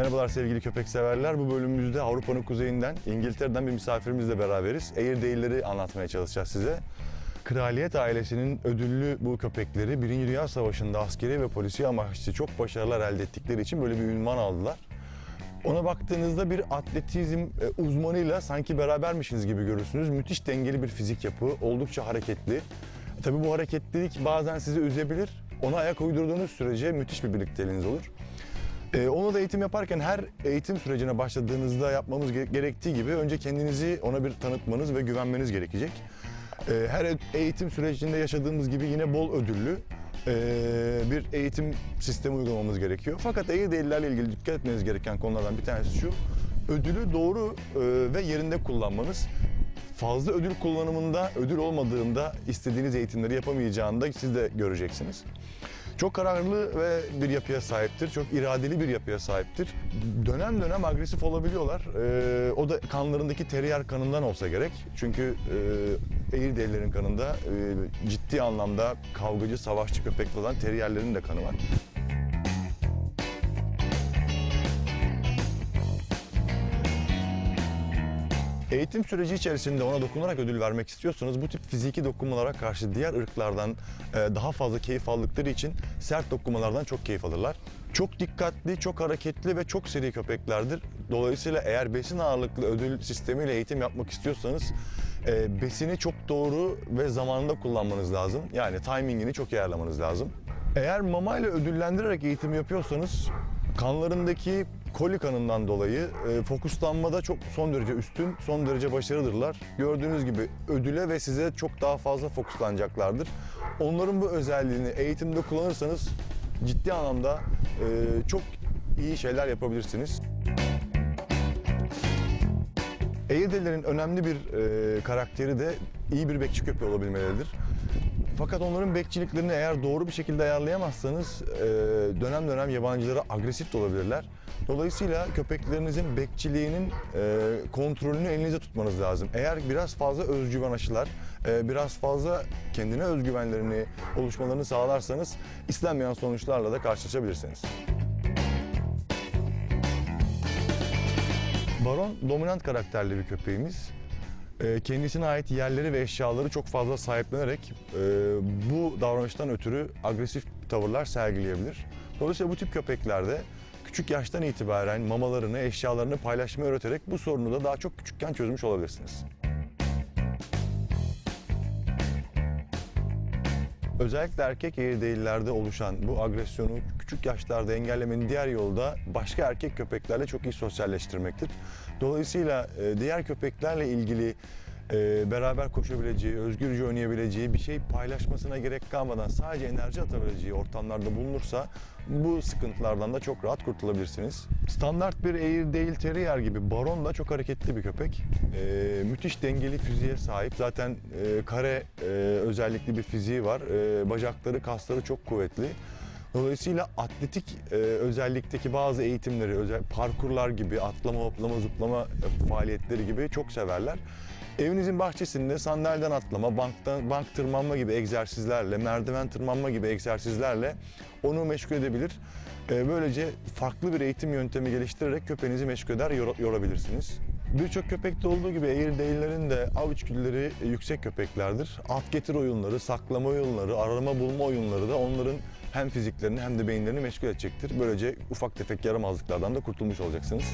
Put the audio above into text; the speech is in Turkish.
Merhabalar sevgili köpek severler. Bu bölümümüzde Avrupa'nın kuzeyinden, İngiltere'den bir misafirimizle beraberiz. Airedale'leri anlatmaya çalışacağız size. Kraliyet ailesinin ödüllü bu köpekleri Birinci Dünya Savaşı'nda askeri ve polisi amaçlı çok başarılar elde ettikleri için böyle bir ünvan aldılar. Ona baktığınızda bir atletizm e, uzmanıyla sanki berabermişsiniz gibi görürsünüz. Müthiş dengeli bir fizik yapı, oldukça hareketli. E, Tabii bu hareketlilik bazen sizi üzebilir. Ona ayak uydurduğunuz sürece müthiş bir birlikteliğiniz olur. Ee, onu da eğitim yaparken her eğitim sürecine başladığınızda yapmamız ge- gerektiği gibi önce kendinizi ona bir tanıtmanız ve güvenmeniz gerekecek. Ee, her e- eğitim sürecinde yaşadığımız gibi yine bol ödüllü e, bir eğitim sistemi uygulamamız gerekiyor. Fakat Airedale'lerle ilgili dikkat etmeniz gereken konulardan bir tanesi şu. Ödülü doğru e, ve yerinde kullanmanız. Fazla ödül kullanımında, ödül olmadığında istediğiniz eğitimleri yapamayacağında siz de göreceksiniz. Çok kararlı ve bir yapıya sahiptir. Çok iradeli bir yapıya sahiptir. Dönem dönem agresif olabiliyorlar. Ee, o da kanlarındaki terrier kanından olsa gerek. Çünkü e, Airedale'lerin kanında e, ciddi anlamda kavgacı, savaşçı köpekli olan terrierlerin de kanı var. Eğitim süreci içerisinde ona dokunarak ödül vermek istiyorsanız bu tip fiziki dokunmalara karşı diğer ırklardan e, daha fazla keyif aldıkları için sert dokunmalardan çok keyif alırlar. Çok dikkatli, çok hareketli ve çok seri köpeklerdir. Dolayısıyla eğer besin ağırlıklı ödül sistemiyle eğitim yapmak istiyorsanız e, besini çok doğru ve zamanında kullanmanız lazım. Yani timingini çok ayarlamanız lazım. Eğer mamayla ödüllendirerek eğitim yapıyorsanız kanlarındaki koli kanından dolayı e, fokuslanmada çok son derece üstün, son derece başarılıdırlar. Gördüğünüz gibi ödüle ve size çok daha fazla fokuslanacaklardır. Onların bu özelliğini eğitimde kullanırsanız ciddi anlamda e, çok iyi şeyler yapabilirsiniz. Airedale'lerin önemli bir e, karakteri de iyi bir bekçi köpeği olabilmeleridir. Fakat onların bekçiliklerini eğer doğru bir şekilde ayarlayamazsanız e, dönem dönem yabancılara agresif de olabilirler. Dolayısıyla köpeklerinizin bekçiliğinin e, kontrolünü elinizde tutmanız lazım. Eğer biraz fazla özgüven aşılar, e, biraz fazla kendine özgüvenlerini oluşmalarını sağlarsanız istenmeyen sonuçlarla da karşılaşabilirsiniz. Baron dominant karakterli bir köpeğimiz. Ee, Kendisine ait yerleri ve eşyaları çok fazla sahiplenerek e, bu davranıştan ötürü agresif tavırlar sergileyebilir. Dolayısıyla bu tip köpeklerde küçük yaştan itibaren mamalarını, eşyalarını paylaşmayı öğreterek bu sorunu da daha çok küçükken çözmüş olabilirsiniz. Özellikle erkek Airedale'lerde oluşan bu agresyonu küçük yaşlarda engellemenin diğer yolu da başka erkek köpeklerle çok iyi sosyalleştirmektir. Dolayısıyla e, diğer köpeklerle ilgili e, beraber koşabileceği, özgürce oynayabileceği bir şey paylaşmasına gerek kalmadan sadece enerji atabileceği ortamlarda bulunursa bu sıkıntılardan da çok rahat kurtulabilirsiniz. Standart bir Airedale Terrier gibi Baron da çok hareketli bir köpek. E, müthiş dengeli fiziğe sahip. Zaten e, kare e, özellikli bir fiziği var. E, bacakları, kasları çok kuvvetli. Dolayısıyla atletik e, özellikteki bazı eğitimleri, özel parkurlar gibi, atlama, hoplama, zıplama e, faaliyetleri gibi çok severler. Evinizin bahçesinde sandalyeden atlama, banktan, bank tırmanma gibi egzersizlerle, merdiven tırmanma gibi egzersizlerle onu meşgul edebilir. E, böylece farklı bir eğitim yöntemi geliştirerek köpeğinizi meşgul eder, yor- yorabilirsiniz. Birçok köpekte olduğu gibi Airedale'lerin de av içgüdüleri yüksek köpeklerdir. At getir oyunları, saklama oyunları, arama bulma oyunları da onların hem fiziklerini hem de beyinlerini meşgul edecektir. Böylece ufak tefek yaramazlıklardan da kurtulmuş olacaksınız.